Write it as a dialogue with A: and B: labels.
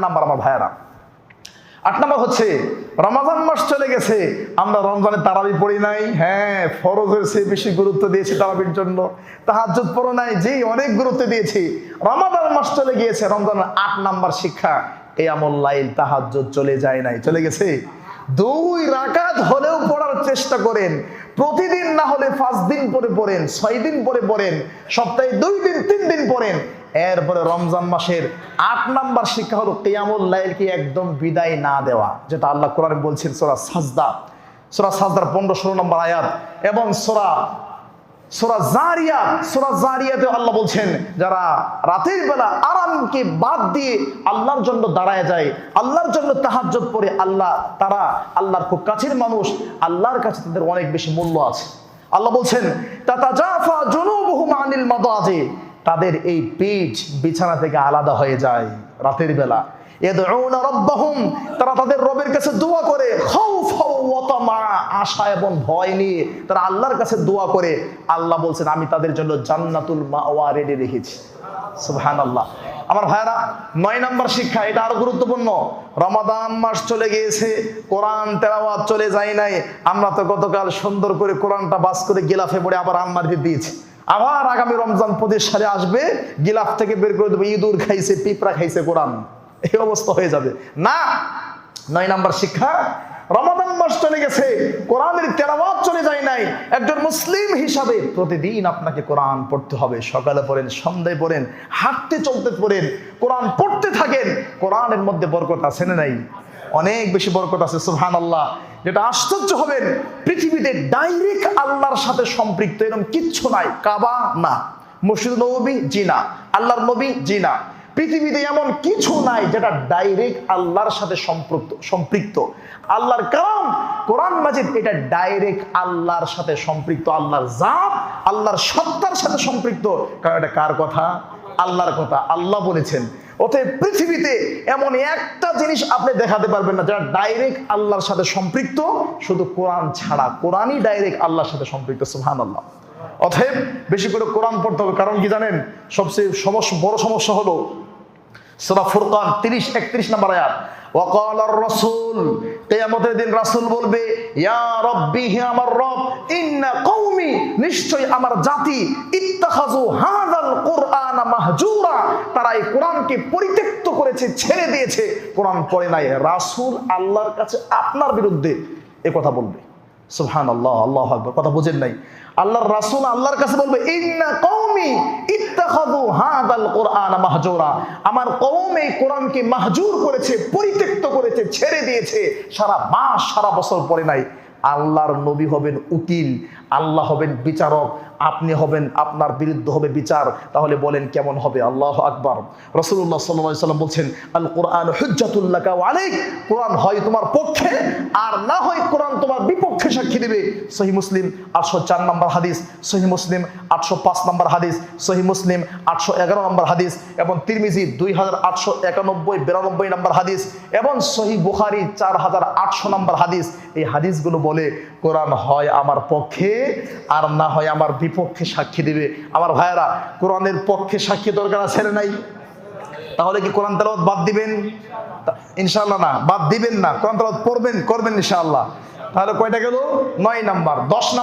A: Number আমার ভাইয়ারা। আট নাম্বার হচ্ছে, রমাজান মাস চলে গেছে, আমরা রমজানে তারাবি পড়ি নাই হ্যাঁ ফরজের চেয়ে বেশি গুরুত্ব দিয়েছি তারাবির জন্য। তাহাজ্জুদ পড়ো নাই জি অনেক গুরুত্ব দিয়েছি রমাদান মাস চলে গিয়েছে, রমজানের আট নাম্বার শিক্ষা, এই আমল লাইল তাহাজ্জুদ চলে যায় নাই, চলে গেছে। দুই রাকাত হলেও পড়ার চেষ্টা করেন, প্রতিদিন না হলে পাঁচ দিন পরে পড়েন, ছয় দিন পরে পড়েন, সপ্তাহে দুই দিন, তিন দিন পড়েন এরপরে রমজান মাসের আট নাম্বার শিক্ষা হলো কেয়ামুল লাইলকে একদম বিদায় না দেওয়া, যেটা আল্লাহ কোরআন বলছেন সোরা সাজদা। সোরা সাজদার পনেরো ষোলো নম্বর আয়াত এবং সোরা সোরা জারিয়া সোরা জারিয়াতে আল্লাহ বলছেন, যারা রাতের বেলা আরামকে বাদ দিয়ে আল্লাহর জন্য দাঁড়ায় যায়, আল্লাহর জন্য তাহাজ্জত পড়ে, আল্লাহ, তারা আল্লাহর খুব কাছের মানুষ, আল্লাহর কাছে তাদের অনেক বেশি মূল্য আছে। আল্লাহ বলছেন তাতা জাফা জুনুবুহুম আনিল মাদাজি। তাদের এই পিঠ বিছানা থেকে আলাদা হয়ে যায় রাতের বেলা। তারা তাদের রবের কাছে দোয়া করে আশা এবং ভয় নিয়ে তারা আল্লাহর কাছে দোয়া করে। আল্লাহ বলছেন, আমি তাদের জন্য জান্নাতুল মাওয়া রেডি রেখেছি। সুহান আল্লাহ আমার ভাইরা নয় নম্বর শিক্ষা, এটা আরও গুরুত্বপূর্ণ। রমাদান মাস চলে গিয়েছে, কোরআন তেলাওয়াত চলে যায় নাই। আমরা তো গতকাল সুন্দর করে কোরআনটা বাস করে গিলাফে পড়ে আবার আলমারিতে দিয়েছি। আবার আগামী রমজান পঁচিশ সালে আসবে, গিলাফ থেকে বের করে দেবে, ইঁদুর খাইছে, পিঁপড়া খাইছে কোরআন। এই অবস্থা হয়ে যাবে। না, নয় নাম্বার শিক্ষা, রমাদান মাস চলে গেছে, কোরআনের তেলাওয়াত চলে যায় নাই। একজন মুসলিম হিসাবে প্রতিদিন আপনাকে কোরআন পড়তে হবে। সকালে পড়েন, সন্ধ্যায় পড়েন, হাঁটতে চলতে পড়েন, কোরআন পড়তে থাকেন, কোরআনের মধ্যে বরকত আছে নাই? অনেক বেশি বরকত আছে সুহান আল্লাহ যেটা আশ্চর্য হবেন, পৃথিবীতে ডাইরেক্ট আল্লাহর সাথে সম্পৃক্ত, এরকম কিচ্ছু নাই। কাবা, না। মসজিদ নবী জি না। আল্লাহর নবী, জি না। পৃথিবীতে এমন কিছু নাই যেটা ডাইরেক্ট আল্লাহর সাথে সম্পৃক্ত সম্পৃক্ত। আল্লাহর কালাম, কোরআন মাজিদ, এটা ডাইরেক্ট আল্লাহর সাথে সম্পৃক্ত। আল্লাহর জাত, আল্লাহর সত্তার সাথে সম্পৃক্ত। কারণ এটা কার কথা? আল্লাহর কথা। আল্লাহ বলেছেন অতএব পৃথিবীতে এমন একটা জিনিস আপনি দেখাতে পারবেন না, যারা ডাইরেক্ট আল্লাহর সাথে সম্পৃক্ত, শুধু কোরআন ছাড়া, কোরআনই ডাইরেক্ট আল্লাহর সাথে সম্পৃক্ত সুহান আল্লাহ অতএব বেশি করে কোরআন পড়তে হবে, কারণ কি জানেন? সবচেয়ে সমস্যা বড় সমস্যা হলো সূরা ফুরকান 30 31 নম্বর আয়াত। ওয়াকাল রাসূল, কিয়ামতের দিন রাসূল বলবে, ইয়া রাব্বি, হে আমার রব, ইন্না কওমি নিশ্চয় আমার জাতি, ইত্তাখাযু হাযাল কুরআন মাহজুরা। তারা এই কোরআনকে পরিত্যক্ত করেছে, ছেড়ে দিয়েছে। কোরআন পড়ে নাই। রাসূল আল্লাহর কাছে আপনার বিরুদ্ধে এ কথা বলবে। সুবহান আল্লাহ আল্লাহ আকবর। কথা বুঝেন নাই? আল্লাহর রাসুল আল্লাহর কাছে বলবে, ইন্না হাদাল কোরআন মাহজুরা। আমার কওম এই কোরআনকে মাহজুর করেছে, পরিত্যক্ত করেছে, ছেড়ে দিয়েছে। সারা মাস, সারা বছর পরে নাই। আল্লাহর নবী হবেন উকিল। আল্লাহ হবেন বিচারক, আপনি হবেন আপনার বিরুদ্ধে হবে বিচার। তাহলে বলেন কেমন হবে? আল্লাহ আকবর। রসুল্লাহ সাল্লাহ সাল্লাম বলছেন আল কোরআন হুজ্জাতুল্লাহ আলাইক। কোরআন হয় তোমার পক্ষে, আর না হয় কোরআন তোমার বিপক্ষে সাক্ষী দেবে। সহি মুসলিম আটশো চার নম্বর হাদিস, সহি মুসলিম আটশো পাঁচ নম্বর হাদিস, সহি মুসলিম আটশো এগারো নম্বর হাদিস, এবং তিরমিজি দুই হাজার আটশো একানব্বই বিরানব্বই নম্বর হাদিস, এবং সহি বুখারি চার হাজার আটশো নম্বর হাদিস। এই হাদিসগুলো বলে, কোরআন হয় আমার পক্ষে আর না হয় আমার বিপক্ষে সাক্ষী দিবে। আমার ভাইয়েরা, কোরআনের পক্ষে সাক্ষী দরকার আছে নাই? তাহলে কি কোরআন তেলাওয়াত বাদ দিবেন? ইনশাল্লাহ ইনশাআল্লাহ না, বাদ দিবেন না। কোরআন তেলাওয়াত পড়বেন, করবেন ইনশাআল্লাহ। তাহলে কয়টা গেল? নয় নাম্বার, দশ